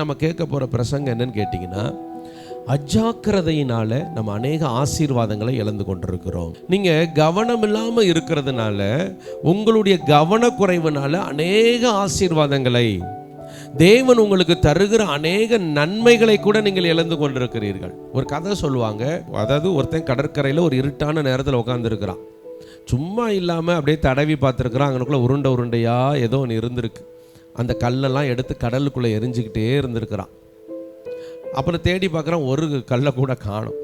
நம்ம கேட்க போகிற பிரசங்கம் என்னன்னு கேட்டிங்கன்னா அஜாக்கிரதையினால நம்ம அநேக ஆசீர்வாதங்களை இழந்து கொண்டிருக்கிறோம். நீங்கள் கவனம் இல்லாமல் இருக்கிறதுனால உங்களுடைய கவனக்குறைவுனால அநேக ஆசீர்வாதங்களை தேவன் உங்களுக்கு தருகிற அநேக நன்மைகளை கூட நீங்கள் இழந்து கொண்டிருக்கிறீர்கள். ஒரு கதை சொல்லுவாங்க அதாவது ஒருத்தன் கடற்கரையில் ஒரு இருட்டான நேரத்தில் உட்காந்துருக்கிறான் சும்மா இல்லாமல் அப்படியே தடவி பார்த்துருக்குறான் அங்கனுக்குள்ளே உருண்டை உருண்டையா ஏதோ ஒன்று இருந்திருக்கு. அந்த கல்லெல்லாம் எடுத்து கடலுக்குள்ளே எரிஞ்சுக்கிட்டே இருந்திருக்கிறான். அப்புறம் தேடி பார்க்குறான் ஒரு கல்லை கூட காணும்.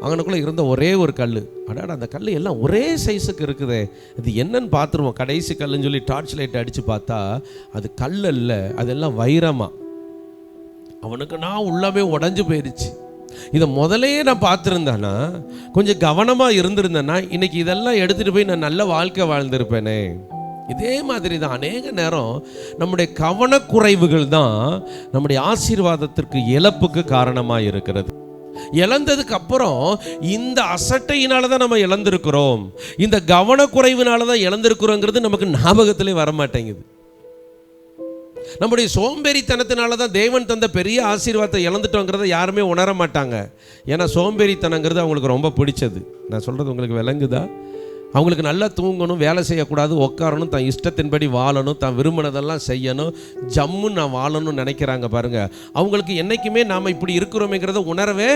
அவனுக்குள்ளே இருந்த ஒரே ஒரு கல் அடாடா அந்த கல் எல்லாம் ஒரே சைஸுக்கு இருக்குதே. இது என்னன்னு பார்த்துருவோம். கடைசி கல்லுன்னு சொல்லி டார்ச் லைட் அடித்து பார்த்தா அது கல் அல்ல அதெல்லாம் வைரமா. அவனுக்கு நான் உள்ளமே உடஞ்சு போயிடுச்சு இதை முதலையே நான் பார்த்துருந்தேன்னா கொஞ்சம் கவனமாக இருந்திருந்தேன்னா இன்னைக்கு இதெல்லாம் எடுத்துகிட்டு போய் நான் நல்ல வாழ்க்கை வாழ்ந்திருப்பேனே. இதே மாதிரி தான் அநேக நேரம் நம்முடைய கவனக்குறைவுகள் தான் நம்முடைய ஆசீர்வாதத்திற்கு இழப்புக்கு காரணமாக இருக்கிறது. இழந்ததுக்கு அப்புறம் இந்த அசட்டையினால தான் நம்ம இழந்திருக்கிறோம். இந்த கவனக்குறைவினால தான் இழந்திருக்கிறோங்கிறது நமக்கு ஞாபகத்திலே வர மாட்டேங்குது நம்முடைய சோம்பேறித்தனத்தினால தான் தேவன் தந்த பெரிய ஆசீர்வாதத்தை இழந்துட்டோங்கிறத யாருமே உணர மாட்டாங்க ஏன்னா சோம்பேறித்தனங்கிறது அவங்களுக்கு ரொம்ப பிடிச்சது. நான் சொல்கிறது உங்களுக்கு விளங்குதா? அவங்களுக்கு நல்லா தூங்கணும் வேலை செய்யக்கூடாது உட்காரணும் தன் இஷ்டத்தின்படி வாழணும் தான் விரும்பினதெல்லாம் செய்யணும். ஜம்மு நான் வாழணும்னு நினைக்கிறாங்க பாருங்க. அவங்களுக்கு என்றைக்குமே நாம் இப்படி இருக்கிறோமேங்கிறத உணரவே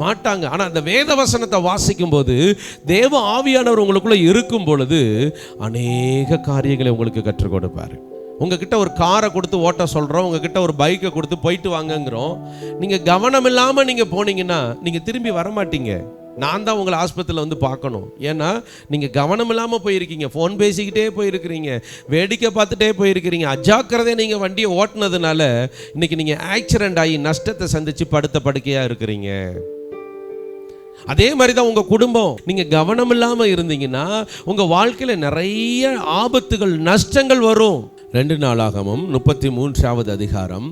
மாட்டாங்க. ஆனால் அந்த வேத வசனத்தை வாசிக்கும் போது தேவ ஆவியானவர் உங்களுக்குள்ளே இருக்கும் பொழுது அநேக காரியங்களை உங்களுக்கு கற்றுக் கொடுப்பாரு. உங்ககிட்ட ஒரு காரை கொடுத்து ஓட்ட சொல்கிறோம் உங்ககிட்ட ஒரு பைக்கை கொடுத்து போயிட்டு வாங்கங்கிறோம். நீங்கள் கவனம் இல்லாமல் நீங்கள் போனீங்கன்னா நீங்கள் திரும்பி வர மாட்டீங்க நான் தான் உங்களை ஆஸ்பத்திரியில் வந்து பார்க்கணும். ஏன்னா நீங்கள் கவனம் இல்லாமல் போயிருக்கீங்க. ஃபோன் பேசிக்கிட்டே போயிருக்கிறீங்க. வேடிக்கை பார்த்துட்டே போயிருக்கிறீங்க. அஜாக்கிரதை நீங்கள் வண்டியை ஓட்டினதுனால இன்னைக்கு நீங்கள் ஆக்சிடென்ட் ஆகி நஷ்டத்தை சந்தித்து படுத்த படுக்கையாக இருக்கிறீங்க. அதே மாதிரி தான் உங்கள் குடும்பம். நீங்கள் கவனம் இல்லாமல் இருந்தீங்கன்னா உங்கள் வாழ்க்கையில் நிறைய ஆபத்துகள் நஷ்டங்கள் வரும். ரெண்டு நாளாகவும் முப்பத்தி மூன்றாவது அதிகாரம்.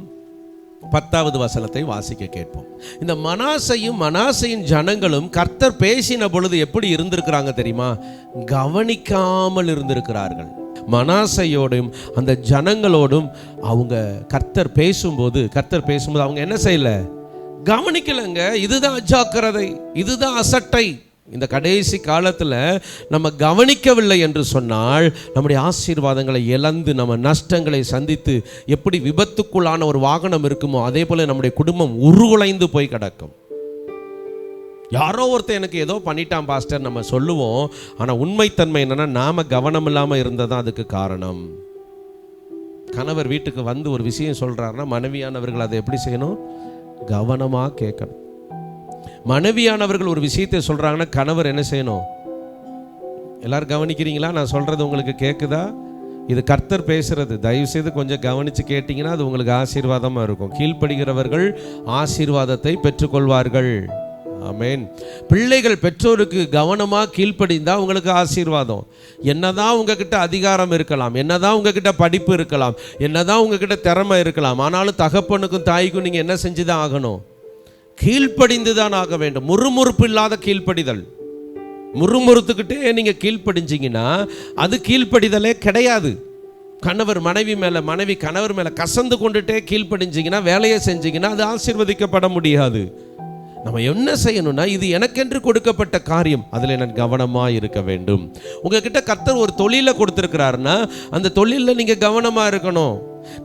பத்தாவது வசனத்தை வாசிக்க கேட்போம். இந்த மனாசையும் மனாசையின் ஜனங்களும் கர்த்தர் பேசின பொழுது எப்படி இருந்திருக்கிறாங்க தெரியுமா? கவனிக்காமல் இருந்திருக்கிறார்கள். மனாசையோடும் அந்த ஜனங்களோடும் அவங்க கர்த்தர் பேசும்போது கர்த்தர் பேசும்போது அவங்க என்ன செய்யல? கவனிக்கலைங்க. இதுதான் அஜாக்கிரதை. இதுதான் அசட்டை. இந்த கடைசி காலத்தில் நம்ம கவனிக்கவில்லை என்று சொன்னால் நம்முடைய ஆசீர்வாதங்களை இழந்து நம்ம நஷ்டங்களை சந்தித்து எப்படி விபத்துக்குள்ளான ஒரு வாகனம் இருக்குமோ அதே போல் நம்முடைய குடும்பம் உருகுலைந்து போய் கிடக்கும். யாரோ ஒருத்தர் எனக்கு ஏதோ பண்ணிட்டான் பாஸ்டர் நம்ம சொல்லுவோம். ஆனால் உண்மைத்தன்மை என்னென்னா நாம் கவனம் இல்லாமல் இருந்தது தான் அதுக்கு காரணம். கணவர் வீட்டுக்கு வந்து ஒரு விஷயம் சொல்கிறாருன்னா மனைவியானவர்கள் அதை எப்படி செய்யணும்? கவனமாக கேட்கணும். மனைவியானவர்கள் ஒரு விஷயத்தை சொல்கிறாங்கன்னா கணவர் என்ன செய்யணும்? எல்லாரும் கவனிக்கிறீங்களா? நான் சொல்கிறது உங்களுக்கு கேட்குதா இது கர்த்தர் பேசுறது. தயவு செய்து கொஞ்சம் கவனித்து கேட்டிங்கன்னா அது உங்களுக்கு ஆசீர்வாதமாக இருக்கும். கீழ்ப்படுகிறவர்கள் ஆசீர்வாதத்தை பெற்றுக்கொள்வார்கள். ஆமேன். பிள்ளைகள் பெற்றோருக்கு கவனமாக கீழ்ப்படிந்தால் உங்களுக்கு ஆசீர்வாதம். என்னதான் உங்ககிட்ட அதிகாரம் இருக்கலாம் என்னதான் உங்ககிட்ட படிப்பு இருக்கலாம் என்னதான் உங்ககிட்ட திறமை இருக்கலாம் ஆனாலும் தகப்பனுக்கும் தாய்க்கும் நீங்கள் என்ன செஞ்சு தான் ஆகணும்? கீழ்ப்படிந்து தான் ஆக வேண்டும். முறுமுறுப்பு இல்லாத கீழ்ப்படிதல். முறுமுறுத்துக்கிட்டே நீங்கள் கீழ்ப்படிஞ்சிங்கன்னா அது கீழ்ப்படிதலே கிடையாது. கணவர் மனைவி மேலே மனைவி கணவர் மேலே கசந்து கொண்டுட்டே கீழ்ப்படிஞ்சிங்கன்னா வேலையை செஞ்சீங்கன்னா அது ஆசீர்வதிக்கப்பட முடியாது. நம்ம என்ன செய்யணும்னா இது எனக்கென்று கொடுக்கப்பட்ட காரியம். அதில் நான் கவனமாக இருக்க வேண்டும். உங்ககிட்ட கர்த்தர் ஒரு தொழிலை கொடுத்துருக்கிறாருன்னா அந்த தொழிலில் நீங்கள் கவனமாக இருக்கணும்.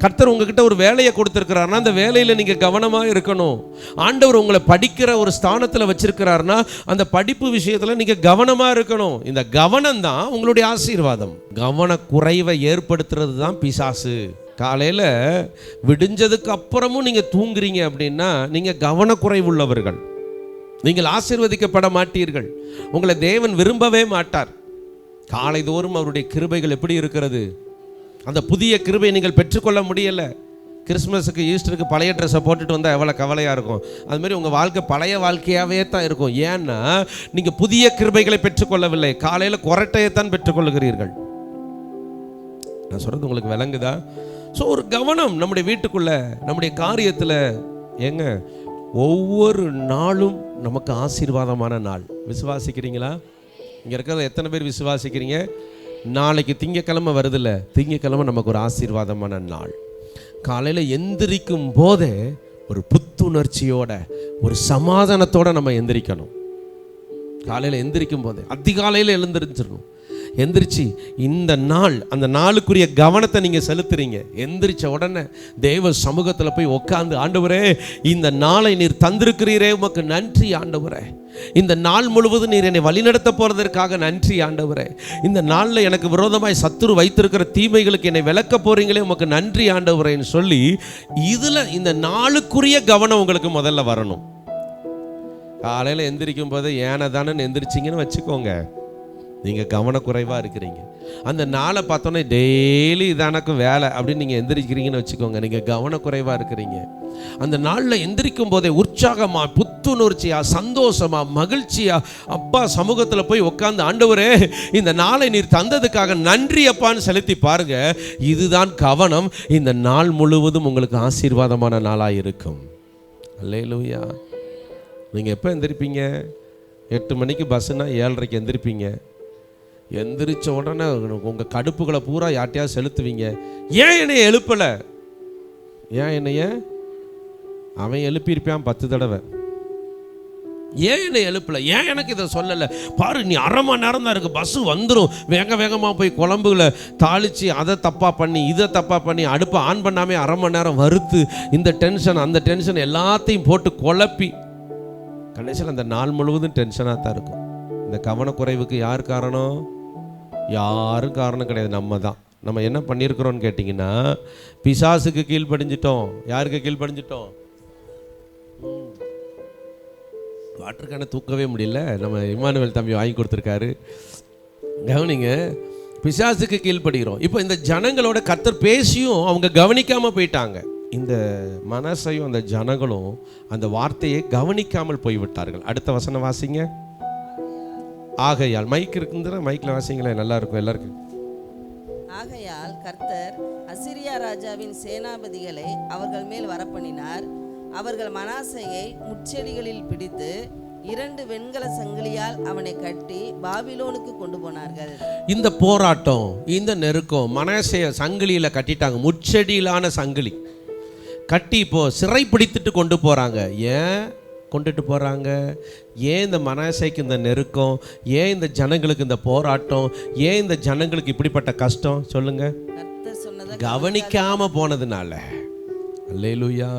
கர்த்தர் உங்ககிட்ட ஒரு வேலையை கொடுத்துருக்கிறாருன்னா அந்த வேலையில் நீங்கள் கவனமாக இருக்கணும். ஆண்டவர் உங்களை படிக்கிற ஒரு ஸ்தானத்தில் வச்சிருக்கிறாருன்னா அந்த படிப்பு விஷயத்தில் நீங்கள் கவனமாக இருக்கணும். இந்த கவனம் தான் உங்களுடைய ஆசீர்வாதம். கவன குறைவை ஏற்படுத்துறது தான் பிசாசு. காலையில் விடிஞ்சதுக்கு அப்புறமும் நீங்கள் தூங்குறீங்க அப்படின்னா நீங்கள் கவனக்குறைவுள்ளவர்கள். நீங்கள் ஆசீர்வதிக்கப்பட மாட்டீர்கள். உங்களை தேவன் விரும்பவே மாட்டார். காலைதோறும் அவருடைய கிருபைகள் எப்படி இருக்கிறது? அந்த புதிய கிருபை நீங்கள் பெற்றுக்கொள்ள முடியலை. கிறிஸ்மஸுக்கு ஈஸ்டருக்கு பழைய ட்ரெஸ்ஸை போட்டுட்டு வந்தால் எவ்வளோ கவலையாக இருக்கும். அது மாதிரி உங்கள் வாழ்க்கை பழைய வாழ்க்கையாகவே தான் இருக்கும். ஏன்னா நீங்கள் புதிய கிருபைகளை பெற்றுக்கொள்ளவில்லை. காலையில் குரட்டையைத்தான் பெற்றுக்கொள்கிறீர்கள் நான் சொல்கிறது உங்களுக்கு விளங்குதா? ஸோ ஒரு கவனம் நம்முடைய வீட்டுக்குள்ளே நம்முடைய காரியத்தில். ஏங்க ஒவ்வொரு நாளும் நமக்கு ஆசீர்வாதமான நாள். விசுவாசிக்கிறீங்களா? இங்கே இருக்கிறத எத்தனை பேர் விசுவாசிக்கிறீங்க? நாளைக்கு திங்கக்கிழமை வருதுல்ல திங்கக்கிழமை நமக்கு ஒரு ஆசீர்வாதமான நாள். காலையில் எந்திரிக்கும் போதே ஒரு புத்துணர்ச்சியோட ஒரு சமாதானத்தோட நம்ம எந்திரிக்கணும். காலையில் எந்திரிக்கும் போதே அதிகாலையில் எழுந்திரிச்சிடணும் எந்திரிச்சு இந்த நாள் அந்த நாளுக்குரிய கவனத்தை நீங்கள் செலுத்துறீங்க. எந்திரிச்ச உடனே தேவ சமூகத்தில் போய் உட்காந்து ஆண்டவரே இந்த நாளை நீர் தந்திருக்கிறீரே உமக்கு நன்றி ஆண்டவரே. இந்த நாள் முழுவதும் நீர் என்னை வழிநடத்த போகிறதற்காக நன்றி ஆண்டவரே. இந்த நாளில் எனக்கு விரோதமாய் சத்துரு வைத்திருக்கிற தீமைகளுக்கு என்னை விளக்க போகிறீங்களே உமக்கு நன்றி ஆண்டவரேன்னு சொல்லி இதில் இந்த நாளுக்குரிய கவனம் உங்களுக்கு முதல்ல வரணும். காலையில் எந்திரிக்கும் போது ஏனை தானே எந்திரிச்சிங்கன்னு வச்சுக்கோங்க. நீங்கள் கவனக்குறைவாக இருக்கிறீங்க. அந்த நாளை பார்த்தோன்னே டெய்லி இதானக்கும் வேலை அப்படின்னு நீங்கள் எந்திரிக்கிறீங்கன்னு வச்சுக்கோங்க. நீங்கள் கவனக்குறைவாக இருக்கிறீங்க. அந்த நாளில் எந்திரிக்கும் போதே உற்சாகமாக புத்துணர்ச்சியாக சந்தோஷமாக மகிழ்ச்சியாக அப்பா சமூகத்தில் போய் உட்காந்து ஆண்டவரே இந்த நாளை நீர் தந்ததுக்காக நன்றி அப்பான்னு செலுத்தி பாருங்க. இதுதான் கவனம். இந்த நாள் முழுவதும் உங்களுக்கு ஆசீர்வாதமான நாளாக இருக்கும். அல்லேலூயா. நீங்கள் எப்போ எந்திரிப்பீங்க? எட்டு மணிக்கு பஸ்ஸுனால் ஏழரைக்கு எந்திரிப்பீங்க. எந்திரிச்ச உடனே உங்கள் கடுப்புகளை பூரா யார்ட்டையாவது செலுத்துவீங்க. ஏன் என்னைய எழுப்பலை? ஏன் என்னைய? அவன் எழுப்பியிருப்பான் பத்து தடவை. ஏன் என்னை எழுப்பல? ஏன் எனக்கு இதை சொல்லலை? பாரு நீ அரை மணி நேரம் தான் இருக்குது பஸ்ஸு வந்துடும் வேக வேகமாக போய் குழம்புகளை தாளித்து அதை தப்பாக பண்ணி இதை தப்பாக பண்ணி அடுப்பை ஆன் பண்ணாமே அரை மணி நேரம் வறுத்து இந்த டென்ஷன் அந்த டென்ஷன் எல்லாத்தையும் போட்டு குழப்பி. கடைசியில் அந்த நாள் முழுவதும் டென்ஷனாக தான் இருக்கும். இந்த கவனக்குறைவுக்கு யார் காரணம்? யாரும் காரணம் கிடையாது நம்ம தான் நம்ம என்ன பண்ணியிருக்கிறோன்னு கேட்டிங்கன்னா பிசாசுக்கு கீழ்ப்படிஞ்சிட்டோம். யாருக்கு கீழ்ப்படிஞ்சிட்டோம்? வாட்டருக்கான தூக்கவே முடியல. நம்ம இமானுவேல் தம்பி வாங்கி கொடுத்துருக்காரு. கவனிங்க பிசாசுக்கு கீழ்ப்படுகிறோம். இப்போ இந்த ஜனங்களோட கத்தர் பேசியும் அவங்க கவனிக்காமல் போயிட்டாங்க. இந்த மனசையும் அந்த ஜனங்களும் அந்த வார்த்தையை கவனிக்காமல் போய்விட்டார்கள். அடுத்த வசனம் வாசிங்க. ஆகையால் மைக் இருக்குங்கிற மைக்கில் வாசிங்களேன் நல்லா இருக்கும் எல்லாருக்கும். ஆகையால் கர்த்தர் அசிரியா ராஜாவின் சேனாபதிகளை அவர்கள் மேல் வரப்பண்ணினார். அவர்கள் மனாசையை முச்செடிகளில் பிடித்து இரண்டு வெண்கல சங்கிலியால் அவனை கட்டி பாபிலோனுக்கு கொண்டு போனார்கள். இந்த போராட்டம் இந்த நெருக்கம் மனசைய சங்கிலியில் கட்டிட்டாங்க. முச்செடியிலான சங்கிலி. கட்டி இப்போ சிறை பிடித்துட்டு கொண்டு போகிறாங்க ஏன்? கொண்டுட்டு போகிறாங்க ஏன் இந்த மனசைக்கு இந்த நெருக்கம்? ஏன் இந்த ஜனங்களுக்கு இந்த போராட்டம்? ஏன் இந்த ஜனங்களுக்கு இப்படிப்பட்ட கஷ்டம்? சொல்லுங்க. கர்த்தர் சொன்னதை கவனிக்காம போனதுனால. அல்லேலூயா.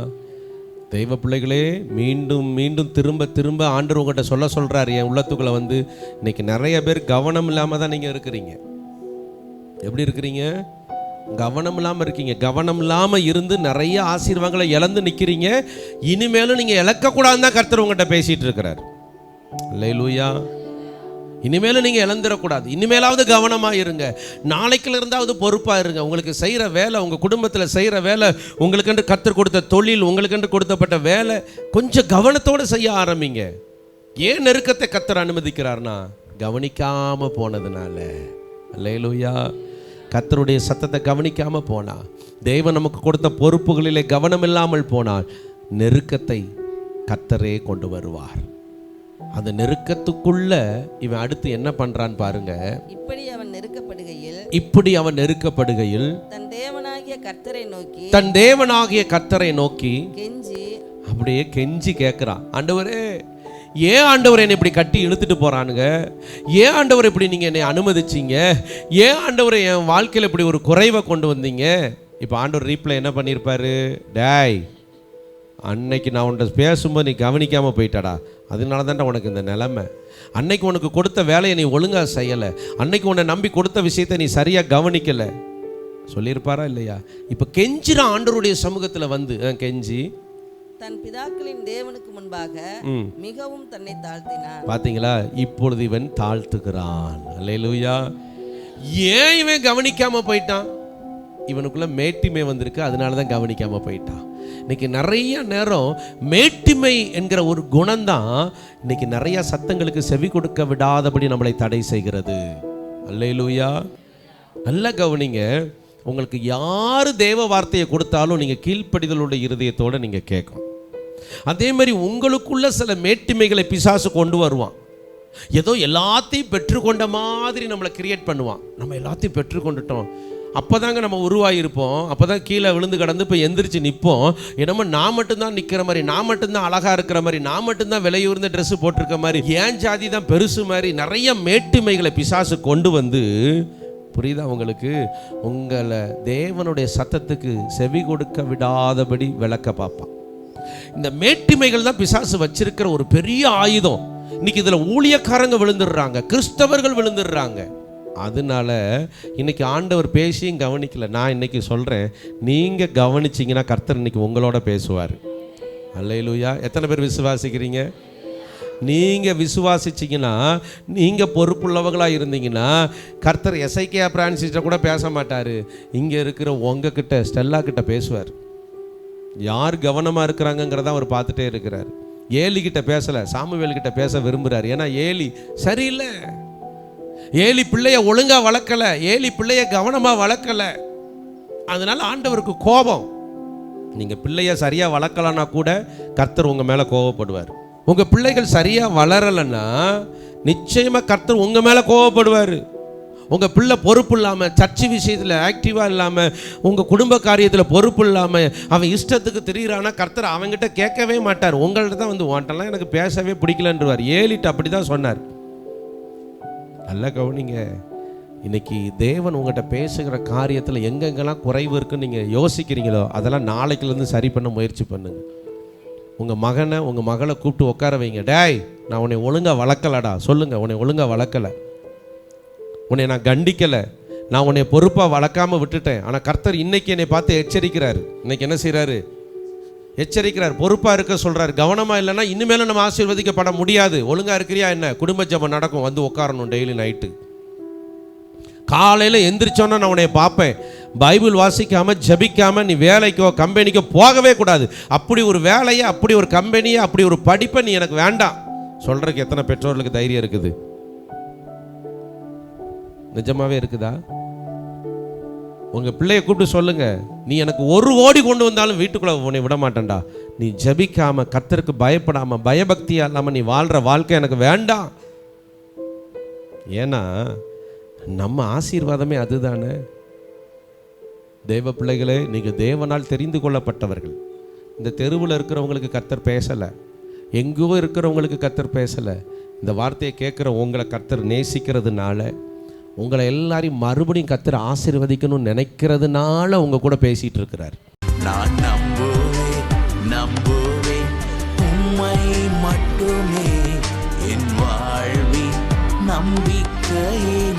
தெய்வ பிள்ளைகளே மீண்டும் மீண்டும் திரும்ப திரும்ப ஆண்டவர் உங்கள்கிட்ட சொல்ல சொல்கிறாரு என் உள்ளத்துக்குள்ளே வந்து இன்னைக்கு நிறைய பேர் கவனம் இல்லாமல் தான் நீங்கள் இருக்கிறீங்க. எப்படி இருக்கிறீங்க? கவனம் இல்லாமல் இருக்கீங்க. கவனம் இல்லாமல் இருந்து நிறைய ஆசீர்வாதங்களை இழந்து நிற்கிறீங்க இனிமேலும் நீங்கள் இழக்கக்கூடாதுன்னு தான் கர்த்தர் உங்கள்கிட்ட பேசிகிட்டு இருக்கிறார். அல்லேலூயா. இனிமேலும் நீங்கள் இழந்துடக்கூடாது. இனிமேலாவது கவனமாக இருங்க. நாளைக்கில் இருந்தாவது பொறுப்பாக இருங்க. உங்களுக்கு செய்கிற வேலை உங்கள் குடும்பத்தில் செய்கிற வேலை உங்களுக்கென்று கற்றுக் கொடுத்த தொழில் உங்களுக்கென்று கொடுத்தப்பட்ட வேலை கொஞ்சம் கவனத்தோடு செய்ய ஆரம்பிங்க. ஏன் நெருக்கத்தை கத்தர் அனுமதிக்கிறார்னா கவனிக்காமல் போனதுனால. அல்லேலூயா. கத்தருடைய சத்தத்தை கவனிக்காமல் போனா தெய்வம் நமக்கு கொடுத்த பொறுப்புகளிலே கவனம் இல்லாமல் போனால் நெருக்கத்தை கத்தரே கொண்டு வருவார். அந்த நெருக்கத்துக்குள்ள இவன் அடுத்து என்ன பண்றான் பாருங்க. இப்படி அவன் நெருக்கப்படுகையில் இப்படி அவன் நெருக்கப்படுகையில் தன் தேவனாகிய கர்த்தரை நோக்கி தன் தேவனாகிய கர்த்தரை நோக்கி கெஞ்சி அப்படியே கெஞ்சி கேட்குறான் ஆண்டவரே ஏன் ஆண்டவர் என்னை இப்படி கட்டி இழுத்துட்டு போறானுங்க? ஏன் ஆண்டவர் இப்படி நீங்கள் என்னை அனுமதிச்சீங்க? ஏன் ஆண்டவர் என் வாழ்க்கையில் இப்படி ஒரு குறைவை கொண்டு வந்தீங்க? இப்போ ஆண்டவர் ரீப்ளை என்ன பண்ணியிருப்பாரு டேய் அன்னைக்கு நான் உன்கிட்ட பேசும்போது நீ கவனிக்காமல் போயிட்டாடா. அதனால தான்டா உனக்கு இந்த நிலமை. அன்னைக்கு உனக்கு கொடுத்த வேலையை நீ ஒழுங்காக செய்யலை. அன்னைக்கு உன்னை நம்பி கொடுத்த விஷயத்தை நீ சரியாக கவனிக்கலை. சொல்லியிருப்பாரா இல்லையா? இப்போ கெஞ்சிற ஆண்டவருடைய சமூகத்தில் வந்து கெஞ்சி. தன் பிதாக்களின் தேவனுக்கு முன்பாக மிகவும் தன்னை தாழ்த்தினான். பாத்தீங்களா? இப்பொழுது இவன் தாழ்த்துகிறான். அல்லேலூயா ஏன் இவன் கவனிக்காம போயிட்டான்? இவனுக்குள்ள மேட்டிமை வந்திருக்கு அதனால தான் கவனிக்காம போயிட்டான். இன்னைக்கு நிறைய நேரம் மேட்டிமை என்கிற ஒரு குணம்தான் இன்னைக்கு நிறைய சத்தங்களுக்கு செவி கொடுக்க விடாதபடி நம்மளை தடை செய்கிறது. அல்லேலூயா நல்லா கவனிங்க. உங்களுக்கு யார் தேவ வார்த்தையை கொடுத்தாலும் நீங்கள் கீழ்ப்படிதலுடைய இருதயத்தோடு நீங்கள் கேட்கணும். அதே மாதிரி உங்களுக்குள்ள சில மேட்டிமைகளை பிசாசு கொண்டு வருவான். ஏதோ எல்லாத்தையும் பெற்றுக்கொண்ட மாதிரி நம்மளை கிரியேட் பண்ணுவான். நம்ம எல்லாத்தையும் பெற்றுக்கொண்டுட்டோம். அப்போதாங்க நம்ம உருவாகியிருப்போம் அப்போ தான் கீழே விழுந்து கடந்து இப்போ எந்திரிச்சு நிற்போம் என்னமோ நான் மட்டும்தான் நிற்கிற மாதிரி நான் மட்டும்தான் அழகாக இருக்கிற மாதிரி நான் மட்டும்தான் விலையூர்ந்த ட்ரெஸ்ஸு போட்டிருக்க மாதிரி ஏன் ஜாதி தான் பெருசு மாதிரி நிறைய மேட்டுமைகளை பிசாசு கொண்டு வந்து புரியுதா உங்களுக்கு? உங்களை தேவனுடைய சத்தத்துக்கு செவி கொடுக்க விடாதபடி விளக்க பார்ப்பான். இந்த மேட்டிமைகள் தான் பிசாசு வச்சிருக்கிற ஒரு பெரிய ஆயுதம். இன்னைக்கு இதில் ஊழியக்காரங்க விழுந்துடுறாங்க கிறிஸ்தவர்கள் விழுந்துடுறாங்க. அதனால இன்னைக்கு ஆண்டவர் பேசியும் கவனிக்கல. நான் இன்னைக்கு சொல்கிறேன் நீங்கள் கவனிச்சிங்கன்னா கர்த்தர் இன்னைக்கு உங்களோட பேசுவார். அல்லையிலூயா எத்தனை பேர் விசுவாசிக்கிறீங்க? நீங்கள் விசுவாசிச்சிங்கன்னா நீங்கள் பொறுப்புள்ளவங்களாக இருந்தீங்கன்னா கர்த்தர் எஸ்ஐகேஆ பிரான்சிஸ்ட கூட பேச மாட்டார். இங்கே இருக்கிற உங்ககிட்ட ஸ்டெல்லா கிட்ட பேசுவார். யார் கவனமாக இருக்கிறாங்கங்கிறத அவர் பார்த்துட்டே இருக்கிறார். ஏலிக்கிட்ட பேசலை சாமுவேல் கிட்ட பேச விரும்புகிறார் ஏன்னா ஏலி சரியில்லை. ஏலி பிள்ளைய ஒழுங்காக வளர்க்கல. ஏலி பிள்ளைய கவனமாக வளர்க்கலை. அதனால ஆண்டவருக்கு கோபம். நீங்கள் பிள்ளைய சரியாக வளர்க்கலன்னா கூட கர்த்தர் உங்கள் மேலே கோபப்படுவார். உங்கள் பிள்ளைகள் சரியாக வளரலைன்னா நிச்சயமாக கர்த்தர் உங்கள் மேலே கோபப்படுவார். உங்கள் பிள்ளை பொறுப்பு இல்லாமல் சர்ச்சு விஷயத்தில் ஆக்டிவாக இல்லாமல் உங்கள் குடும்ப காரியத்தில் பொறுப்பு இல்லாமல் அவன் இஷ்டத்துக்கு திரியிறானா கர்த்தர் அவன்கிட்ட கேட்கவே மாட்டார். உங்கள்கிட்ட தான் வந்து உன்ட்டெல்லாம் எனக்கு பேசவே பிடிக்கலன்றவார். ஏலிட்டு அப்படி தான் சொன்னார். நல்லா கவனிங்க. இன்னைக்கு தேவன் உங்கள்கிட்ட பேசுகிற காரியத்தில் எங்கெங்கெல்லாம் குறைவு இருக்குன்னு நீங்கள் யோசிக்கிறீங்களோ அதெல்லாம் நாளைக்குலேருந்து சரி பண்ண முயற்சி பண்ணுங்கள் உங்கள் மகனை உங்கள் மகளை கூப்பிட்டு உட்கார வைங்க. டேய் நான் உன்னை ஒழுங்காக வளர்க்கலடா. சொல்லுங்கள் உன்னை ஒழுங்காக வளர்க்கலை. உன்னை நான் கண்டிக்கலை. நான் உன்னை பொறுப்பாக வளர்க்காம விட்டுட்டேன். ஆனால் கர்த்தர் இன்னைக்கு என்னை பார்த்து எச்சரிக்கிறார். இன்னைக்கு என்ன செய்கிறாரு எச்சரிக்கிறார். பொறுப்பாக இருக்க சொல்கிறார் கவனமாக இல்லைன்னா இனிமேலும் நம்ம ஆசீர்வதிக்கப்பட முடியாது. ஒழுங்காக இருக்கிறியா என்ன? குடும்ப ஜெபம் நடக்கும். வந்து உட்காரணும் டெய்லி நைட்டு காலையில் எந்திரிச்சோன்னா நான் உன்னை பார்ப்பேன். பைபிள் வாசிக்காமல் ஜபிக்காமல் நீ வேலைக்கோ கம்பெனிக்கோ போகவே கூடாது. அப்படி ஒரு வேலையை அப்படி ஒரு கம்பெனியை அப்படி ஒரு படிப்பை நீ எனக்கு வேண்டாம். சொல்கிறதுக்கு எத்தனை பெற்றோர்களுக்கு தைரியம் இருக்குது? நிஜமாவே இருக்குதா? உங்க பிள்ளைய கூப்பிட்டு சொல்லுங்க. நீ எனக்கு ஒரு கோடி கொண்டு வந்தாலும் வீட்டுக்குள்ள உன்னை விட மாட்டேன்டா. நீ ஜபிக்காம கத்தருக்கு பயப்படாம பயபக்தியா இல்லாம நீ வாழ்ற வாழ்க்கை எனக்கு வேண்டாம். ஏன்னா நம்ம ஆசீர்வாதமே அதுதானே. தேவ பிள்ளைகளே நீங்கள் தேவனால் தெரிந்து கொள்ளப்பட்டவர்கள். இந்த தெருவில் இருக்கிறவங்களுக்கு கத்தர் பேசலை. எங்கோ இருக்கிறவங்களுக்கு கத்தர் பேசலை. இந்த வார்த்தையை கேட்குற உங்களை கத்தர் நேசிக்கிறதுனால உங்களை எல்லாரையும் மறுபடியும் கத்துற ஆசிர்வதிக்கணும்னு நினைக்கிறதுனால உங்க கூட பேசிட்டு இருக்கிறார். நான் நம்புவேன் நம்புவேன். உண்மை மட்டுமே என் வாழ்வின் நம்பிக்கையே